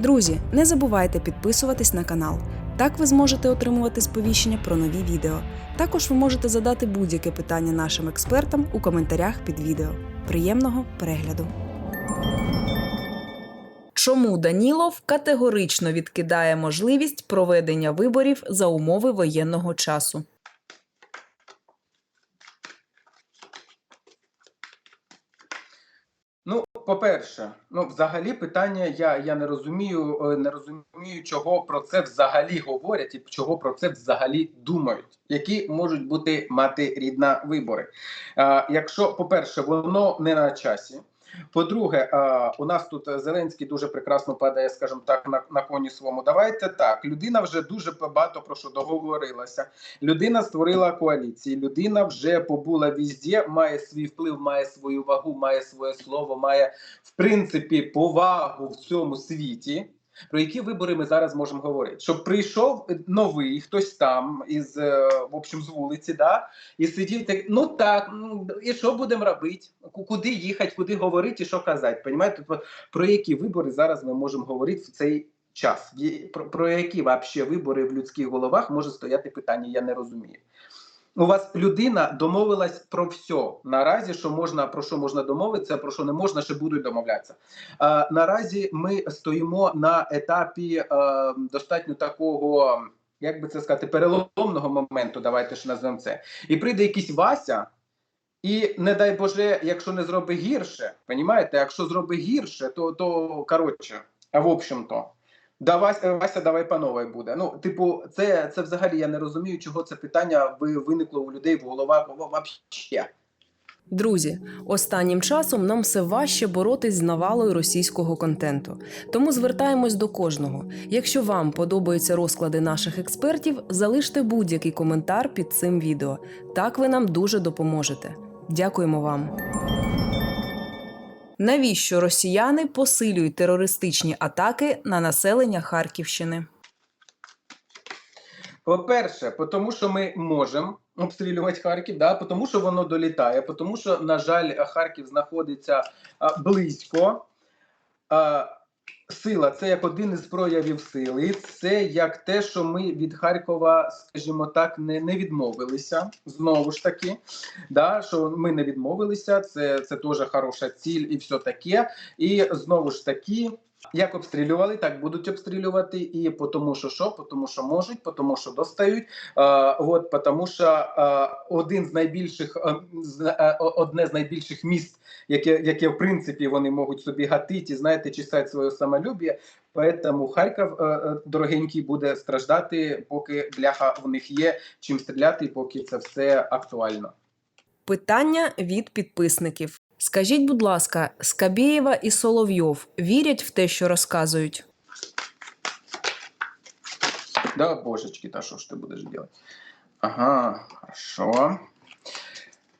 Друзі, не забувайте підписуватись на канал. Так ви зможете отримувати сповіщення про нові відео. Також ви можете задати будь-яке питання нашим експертам у коментарях під відео. Приємного перегляду! Чому Данілов категорично відкидає можливість проведення виборів за умови воєнного часу? Ну, по-перше, ну взагалі питання я, я не розумію, е, не розумію, чого про це взагалі говорять і чого про це взагалі думають, які можуть бути мати рідна вибори. А, якщо, по-перше, воно не на часі. По-друге, у нас тут Зеленський дуже прекрасно падає, скажімо так, на, на коні своєму. Давайте так. Людина вже дуже багато про що договорилася. Людина створила коаліції. Людина вже побула візді, має свій вплив, має свою вагу, має своє слово, має в принципі повагу в цьому світі. Про які вибори ми зараз можемо говорити? Щоб прийшов новий хтось там із е, в общем з вулиці, да і сидів так. Ну так, і що будемо робити? Куди їхати, куди говорити і що казати? Понімаєте? Про які вибори зараз ми можемо говорити в цей час? Про, про які вообще вибори в людських головах може стояти питання? Я не розумію. У вас людина домовилась про все. Наразі що можна про що можна домовитися, про що не можна, ще будуть домовлятися. Е, наразі ми стоїмо на етапі е, достатньо такого, як би це сказати, переломного моменту. Давайте ж назвемо це. І прийде якийсь Вася, і не дай Боже, якщо не зробить гірше, понімаєте, якщо зробить гірше, то, то коротше, а в общем-то. Да, Вася, Вася, давай по новій буде. Ну, типу, це, це взагалі я не розумію, чого це питання ви- виникло у людей в головах вообще. Друзі, останнім часом нам все важче боротись з навалою російського контенту. Тому звертаємось до кожного. Якщо вам подобаються розклади наших експертів, залиште будь-який коментар під цим відео. Так ви нам дуже допоможете. Дякуємо вам. Навіщо росіяни посилюють терористичні атаки на населення Харківщини? По-перше, тому що ми можемо обстрілювати Харків, да, тому що воно долітає, тому що, на жаль, Харків знаходиться близько. Сила це як один із проявів сили. Це як те, що ми від Харкова, скажімо так, не, не відмовилися. Знову ж таки, да, що ми не відмовилися. Це, це теж хороша ціль і все таке. І знову ж таки. Як обстрілювали, так будуть обстрілювати, і по тому, що що, тому, що можуть, тому, що достають. А, от, по тому, що а, один з найбільших, а, з, одне з найбільших міст, яке, яке в принципі вони можуть собі гатити, знаєте, чесати своє самолюб'я. Поэтому Харків, е, е, дорогенький, буде страждати, поки бляха в них є чим стріляти, поки це все актуально. Питання від підписників. Скажіть, будь ласка, Скабєєва і Соловйов вірять в те, що розказують? Да, божечки, та що ж ти будеш робити? Ага, хорошо.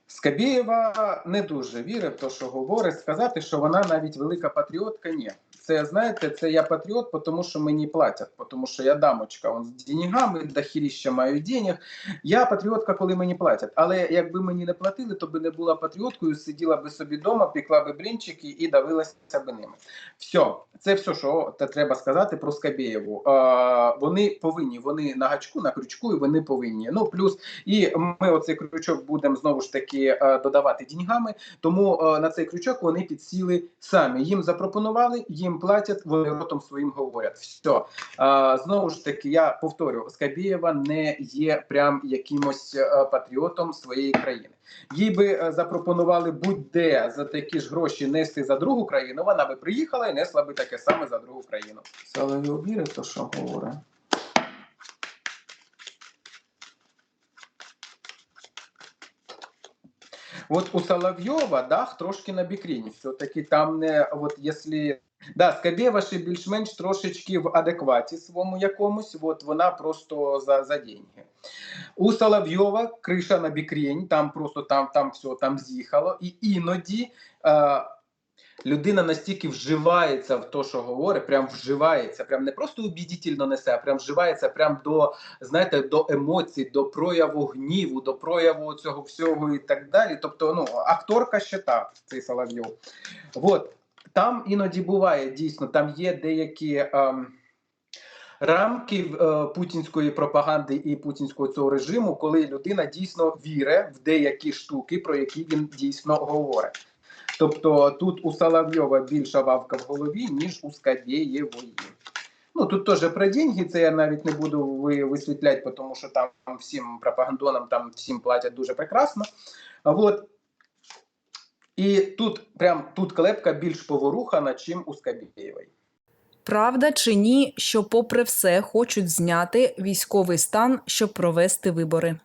Скабєєва не дуже вірить в те, що говорить. Сказати, що вона навіть велика патріотка, ні. Це знаєте, це я патріот, тому що мені платять, тому що я дамочка он, з деньгами, дохіріща маю денег. Я патріотка, коли мені платять. Але якби мені не платили, то би не була патріоткою, сиділа би собі вдома, пекла би блінчики і давилася би ними. Все, це все, що треба сказати про Скабєєву. А, вони повинні, вони на гачку, на крючку, і вони повинні. Ну плюс, і ми оцей крючок будемо знову ж таки е, додавати деньгами. Тому е, на цей крючок вони підсіли самі. Їм запропонували, їм платять, вони ротом своїм говорять. Все. А, знову ж таки, я повторю, Скабєєва не є прям якимось е, патріотом своєї країни. Їй би е, запропонували будь-де за такі ж гроші нести за другу країну. Вона би приїхала і несла би таке саме за другу країну. Соловйов вірить, то що говорить? Вот у Соловйова, да, трошки на бікріні. Все-таки там не, от якщо Да, Скабєва ще більш-менш трошечки в адекваті своєму якомусь, от вона просто за, за деньги. У Соловйова криша на бікрень, там просто там, там все там з'їхало. І іноді е, людина настільки вживається в те, що говорить, прям вживається, прям не просто убедительно несе, а прям вживається прям до, знаєте, до емоцій, до прояву гніву, до прояву цього всього і так далі. Тобто, ну, акторка ще та цей Соловйов. От. Там іноді буває дійсно, там є деякі. ем, Рамки е, путінської пропаганди і путінського цього режиму, коли людина дійсно вірить в деякі штуки, про які він дійсно говорить. Тобто тут у Соловйова більша вавка в голові, ніж у Скабєєвої. Ну тут теж про деньги, це я навіть не буду висвітляти, тому що там всім пропагандонам там всім платять дуже прекрасно. От. І тут прям тут клепка більш поворухана, чим у Скабєєвої. Правда чи ні, що, попри все, хочуть зняти військовий стан, щоб провести вибори?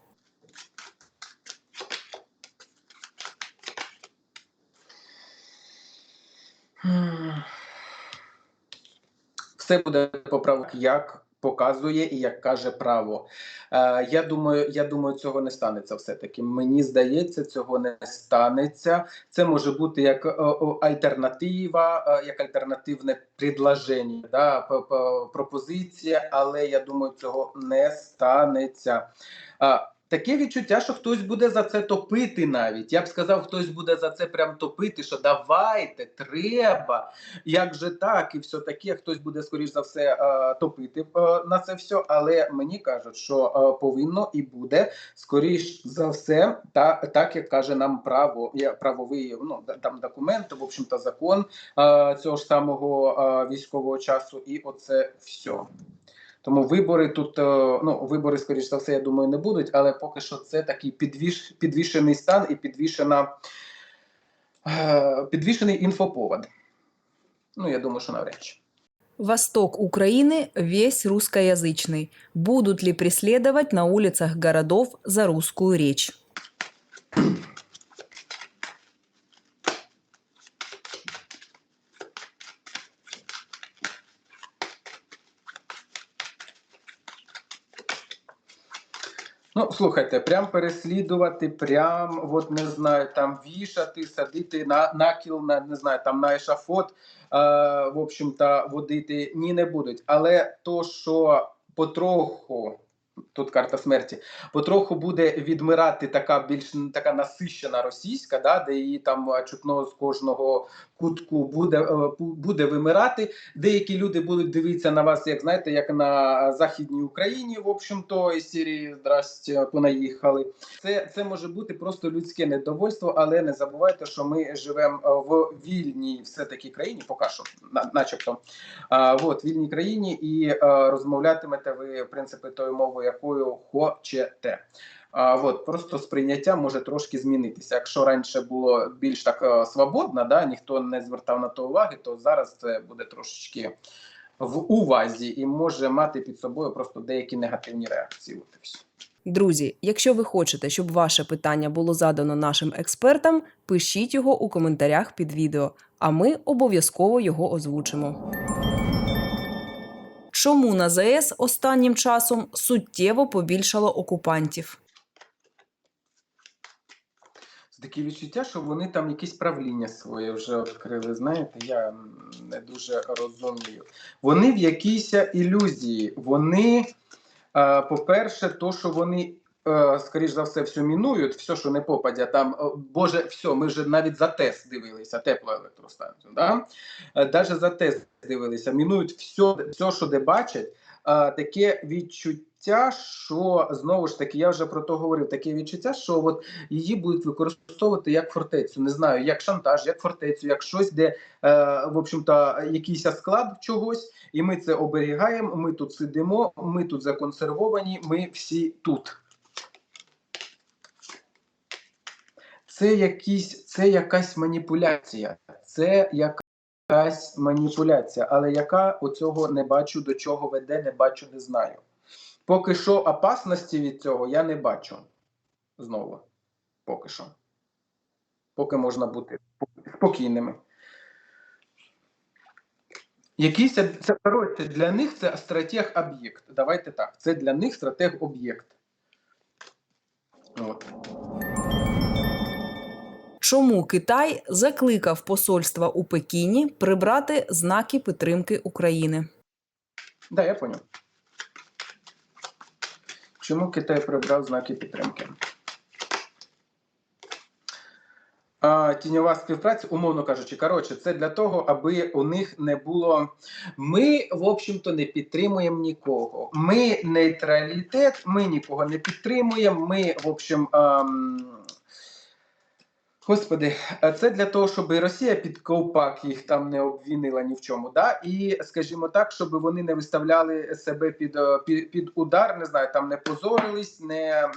Все буде поправок, як показує і як каже право. Е, я думаю, я думаю, цього не станеться. Все таки мені здається, цього не станеться. Це може бути як е, альтернатива, е, як альтернативне предложення, да, пропозиція, але я думаю, цього не станеться. Таке відчуття, що хтось буде за це топити навіть. Я б сказав, хтось буде за це прям топити, що давайте, треба, як же так, і все таке. Хтось буде, скоріш за все, е, топити е, на це все. Але мені кажуть, що е, повинно і буде, скоріш за все, та, так як каже нам право, правовий ну, там документ, в общем-то, закон цього ж самого військового часу, і оце все. Тому вибори тут, е, ну вибори, скоріш за все, я думаю, не будуть, але поки що це такий підвіш, підвішений стан і підвішена, е, підвішений інфоповод. Ну, я думаю, що навряд чи. Восток Украины весь русскоязычный. Будут ли преследовать на улицах городов за русскую речь? Ну, слухайте, прям переслідувати, прям от не знаю, там вішати, садити на накіл, на не знаю, там на ешафот, е, в общем-то, водити ні не будуть. Але то, що потроху. Тут карта смерті потроху буде відмирати така більш така насищена російська, да, де її там чутно з кожного кутку буде, е, буде вимирати. Деякі люди будуть дивитися на вас, як знаєте, як на західній Україні, в общем-то, із Сирії, здрасте, понаїхали. Це, це може бути просто людське недовольство, але не забувайте, що ми живемо е, в вільній все-таки країні, поки що, начебто. А, от, вільній країні, і е, розмовлятимете ви, в принципі, тою мовою, якою хочете. А, от, просто сприйняття може трошки змінитися. Якщо раніше було більш так е, свободно, да, ніхто не звертав на то уваги, то зараз це буде трошечки в увазі і може мати під собою просто деякі негативні реакції. От все. Друзі, якщо ви хочете, щоб ваше питання було задано нашим експертам, пишіть його у коментарях під відео, а ми обов'язково його озвучимо. Чому на ЗС останнім часом суттєво побільшало окупантів? Таке відчуття, що вони там якісь правління своє вже відкрили. Знаєте, я не дуже розумію. Вони в якійсь ілюзії. Вони, е, по-перше, то, що вони, скоріш за все, все мінують, все, що не попадя, там, е, Боже, все, ми ж навіть за ТЕС дивилися, теплоелектростанцію. Да? Навіть за ТЕС дивилися, мінують все, все що де бачать. Е, таке відчуття, що знову ж таки, я вже про то говорив, таке відчуття, що от її будуть використовувати як фортецю. Не знаю, як шантаж, як фортецю, як щось, де е, в общем-то якийсь склад чогось, і ми це оберігаємо. Ми тут сидимо, ми тут законсервовані, ми всі тут. Це якісь, це якась маніпуляція. Це якась маніпуляція, але яка оцього не бачу, до чого веде, не бачу, не знаю. Поки що опасності від цього я не бачу. Знову. Поки що. Поки можна бути спокійними. Якийсь це коротше, для них це стратег-об'єкт. Давайте так. Це для них стратег-об'єкт. От. Чому Китай закликав посольства у Пекіні прибрати знаки підтримки України? Да, я понял. Чому Китай прибрав знаки підтримки? Тіньова співпраця, умовно кажучи, коротше, це для того, аби у них не було. Ми, в общем-то, не підтримуємо нікого. Ми нейтралітет, ми нікого не підтримуємо. Ми, в общем, ам... Господи, а це для того, щоб Росія під ковпак їх там не обвінила ні в чому. Да? І, скажімо так, щоб вони не виставляли себе під, е, під, під удар, не знаю, там не позорились, не.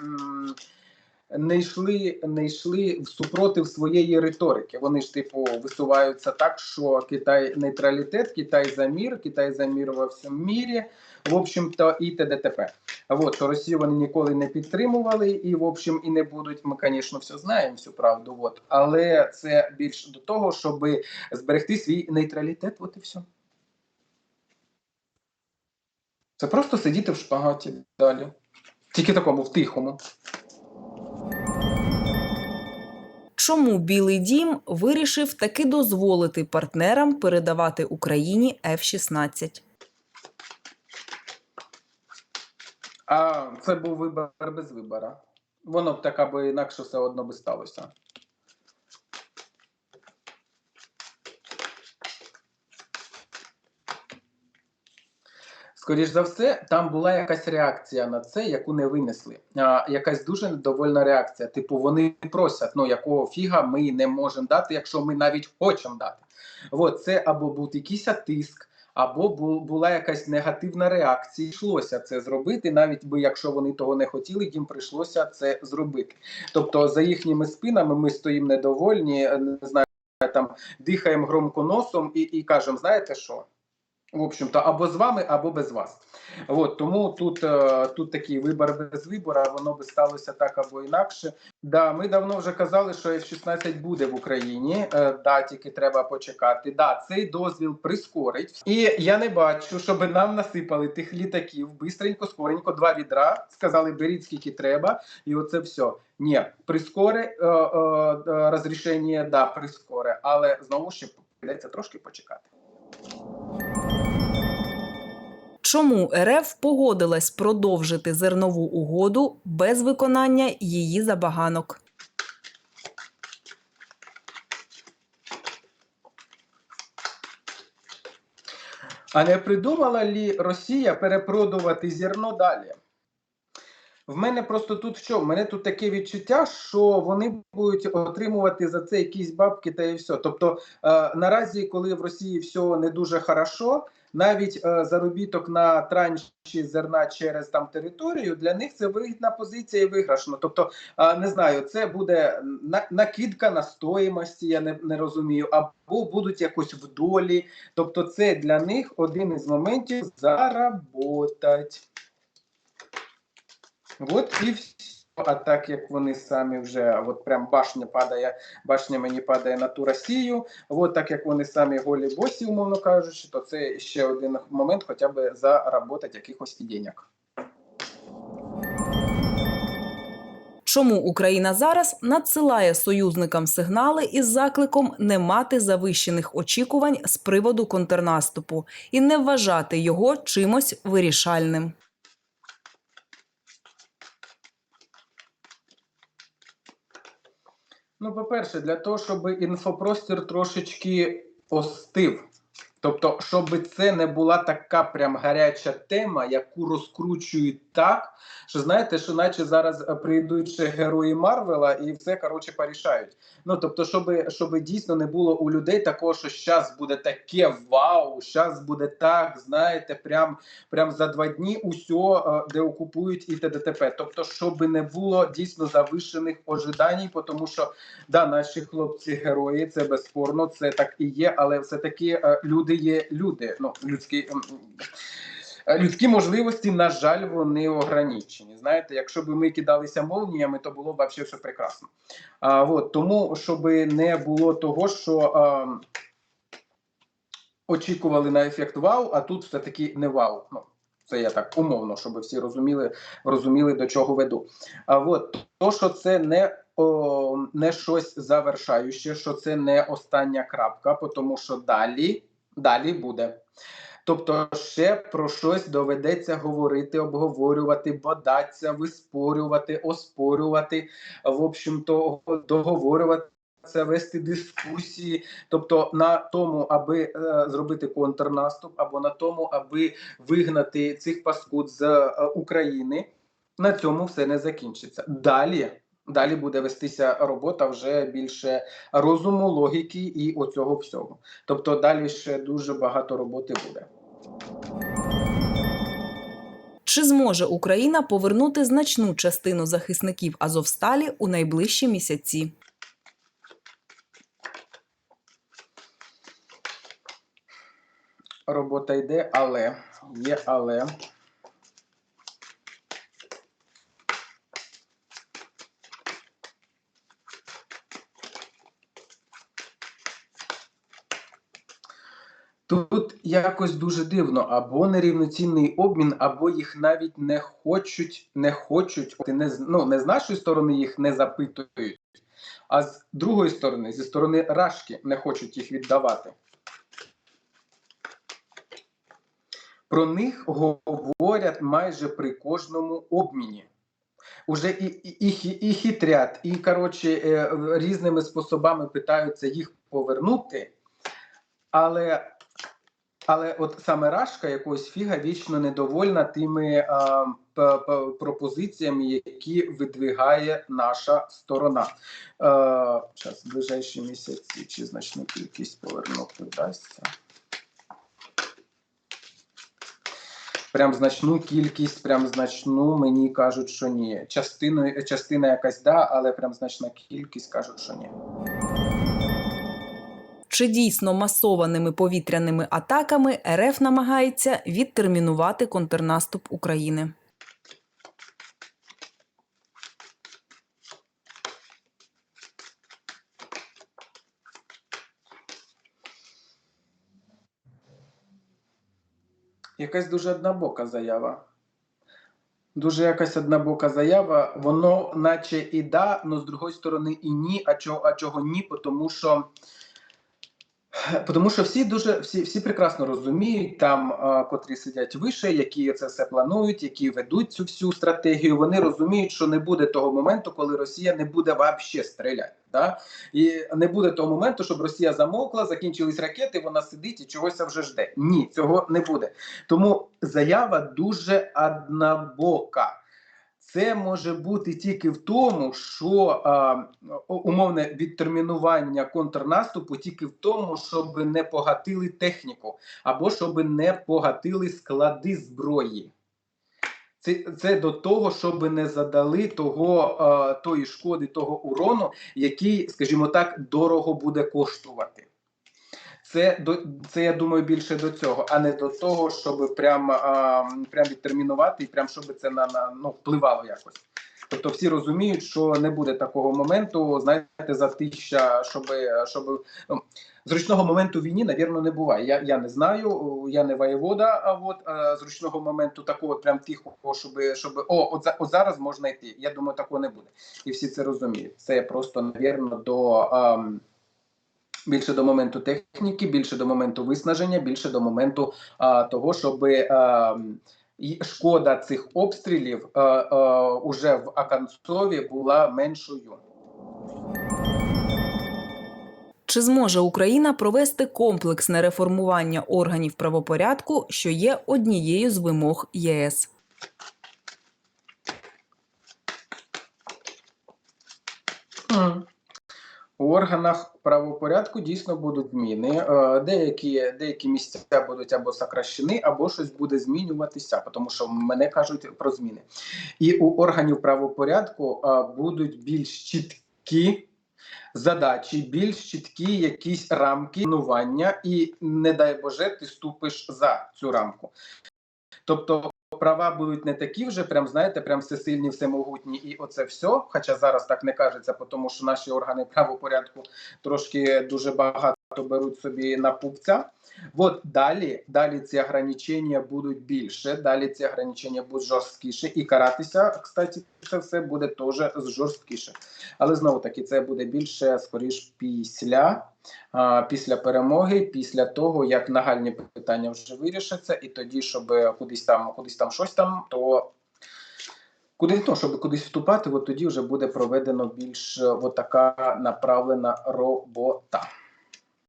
не йшли, не йшли в супротив своєї риторики. Вони ж типу висуваються так, що Китай нейтралітет, Китай за мір, Китай за мір во всьому мірі. В общем-то, і т.д. Вот, що Росію вони ніколи не підтримували, і в общем і не будуть. Ми, звісно, все знаємо всю правду. Вот. Але це більш до того, щоб зберегти свій нейтралітет. От і все. Це просто сидіти в шпагаті далі. Тільки такому в тихому. Чому Білий Дім вирішив таки дозволити партнерам передавати Україні F-16? А це був вибір без вибора. Воно б так або інакше все одно би сталося. Скоріш за все, там була якась реакція на це, яку не винесли. А, якась дуже недовольна реакція. Типу, вони просять, ну якого фіга ми не можемо дати, якщо ми навіть хочемо дати. От, це або був якийсь тиск, або була якась негативна реакція. Йшлося це зробити, навіть би якщо вони того не хотіли, їм прийшлося це зробити. Тобто, за їхніми спинами ми стоїмо недовольні, не знаю, там дихаємо громко носом і, і кажемо, знаєте що? В общем-то, або з вами, або без вас. От, тому тут, е, тут такий вибір без вибору, воно би сталося так або інакше. Да, ми давно вже казали, що F-16 буде в Україні. Е, да, тільки треба почекати. Да, цей дозвіл прискорить. І я не бачу, щоб нам насипали тих літаків бистренько, скоренько, два відра. Сказали, беріть скільки треба, і оце все. Ні, прискоре е, розрішення, да, прискоре, але знову ж прийдеться трошки почекати. Чому РФ погодилась продовжити зернову угоду без виконання її забаганок? А не придумала лі Росія перепродувати зерно далі? В мене просто тут що? В мене тут таке відчуття, що вони будуть отримувати за це якісь бабки та і все. Тобто е, наразі, коли в Росії все не дуже хорошо, навіть е, заробіток на транші зерна через там територію для них це вигідна позиція і виграшно. Тобто, е, не знаю, це буде на, накидка на стоїмості, я не, не розумію, або будуть якось в долі. Тобто, це для них один із моментів заработать. От і все. А так як вони самі вже от прям башня падає, башня мені падає на ту Росію. От так як вони самі голі босі, умовно кажучи, то це ще один момент, хоча б заработати якихось денег. Чому Україна зараз надсилає союзникам сигнали із закликом не мати завищених очікувань з приводу контрнаступу і не вважати його чимось вирішальним? Ну, по-перше, для того, щоб інфопростір трошечки остив. Тобто, щоб це не була така прям гаряча тема, яку розкручують так, що знаєте, що наче зараз е, прийдуть ще герої Марвела і все коротше порішають. Ну тобто, щоб, щоб дійсно не було у людей такого, що зараз буде таке вау, зараз буде так, знаєте, прям, прям за два дні усьо е, де окупують і т.д. Тобто, щоб не було дійсно завищених ожидань, тому що да, наші хлопці герої, це безспорно, це так і є, але все таки е, люди є люди. Ну людські. Е, Людські можливості, на жаль, вони ограничені. Знаєте, якщо б ми кидалися молніями, то було б взагалі все прекрасно. А, от, тому, щоб не було того, що а, очікували на ефект вау, а тут все-таки не вау. Ну, це я так умовно, щоб всі розуміли, розуміли до чого веду. А от то, що це не, о, не щось завершаюче, що це не остання крапка, тому що далі, далі буде. Тобто ще про щось доведеться говорити, обговорювати, бодатися, виспорювати, оспорювати, в общем-то, договорюватися вести дискусії, тобто на тому, аби е, зробити контрнаступ, або на тому, аби вигнати цих паскуд з е, України. На цьому все не закінчиться. Далі, далі буде вестися робота вже більше розуму, логіки і оцього всього. Тобто, далі ще дуже багато роботи буде. Чи зможе Україна повернути значну частину захисників Азовсталі у найближчі місяці? Робота йде, але є але. Тут якось дуже дивно, або нерівноцінний обмін, або їх навіть не хочуть, не хочуть, не, ну, не з нашої сторони їх не запитують, а з другої сторони, зі сторони Рашки, не хочуть їх віддавати. Про них говорять майже при кожному обміні. Уже і, і, і, і хитрять, і коротше е, різними способами питаються їх повернути. Але, але от саме Рашка якогось фіга вічно недовольна тими а, п- п- пропозиціями, які видвигає наша сторона. Зараз, в ближайші місяці чи значну кількість повернути вдасться. Прям значну кількість, прям значну, мені кажуть, що ні. Частину, частина якась да, але прям значна кількість кажуть, що ні. Чи дійсно масованими повітряними атаками РФ намагається відтермінувати контрнаступ України? Якась дуже однобока заява. Дуже якась однобока заява. Воно, наче і да, але з другої сторони і ні. А чого, а чого ні? Тому що, тому що всі дуже всі, всі прекрасно розуміють, там, а, котрі сидять вище, які це все планують, які ведуть цю всю стратегію. Вони розуміють, що не буде того моменту, коли Росія не буде вообще стріляти. Да? І не буде того моменту, щоб Росія замовкла, закінчились ракети, вона сидить і чогось вже жде. Ні, цього не буде. Тому заява дуже однобока. Це може бути тільки в тому, що а, умовне відтермінування контрнаступу тільки в тому, щоб не погатили техніку, або щоб не погатили склади зброї. Це, це до того, щоб не задали того, а, тої шкоди, того урону, який, скажімо так, дорого буде коштувати. Це до це я думаю більше до цього, а не до того, щоб прям, а, прям відтермінувати і прям щоб це на, на ну впливало якось. Тобто всі розуміють, що не буде такого моменту, знаєте, за тисяча, щоб щоб ну, зручного моменту війні, навірно, не буває. Я я не знаю, я не воєвода, а от а, зручного моменту такого прям тихого, щоб щоб о, от, от зараз можна йти. Я думаю, такого не буде. І всі це розуміють. Це просто, навірно, до. А, Більше до моменту техніки, більше до моменту виснаження, більше до моменту а, того, щоб а, шкода цих обстрілів а, а, уже в Аканцові була меншою. Чи зможе Україна провести комплексне реформування органів правопорядку, що є однією з вимог ЄС? У органах правопорядку дійсно будуть зміни. Е, Деякі, деякі місця будуть або сокращені, або щось буде змінюватися, тому що мене кажуть про зміни. І у органів правопорядку е, будуть більш чіткі задачі, більш чіткі якісь рамки планування, і не дай Боже, ти ступиш за цю рамку. Тобто права будуть не такі вже, прям знаєте, прям всесильні, всемогутні, і оце все. Хоча зараз так не кажеться, тому що наші органи правопорядку трошки дуже багато беруть собі на пупця. От далі, далі ці ограничення будуть більше, далі ці ограничення будуть жорсткіше, і каратися, кстати, це все буде теж жорсткіше. Але знову таки, це буде більше скоріш після, після перемоги, після того, як нагальні питання вже вирішаться, і тоді, щоб кудись там, кудись там щось там, то куди ну, щоб кудись вступати, от тоді вже буде проведено більш от така направлена робота.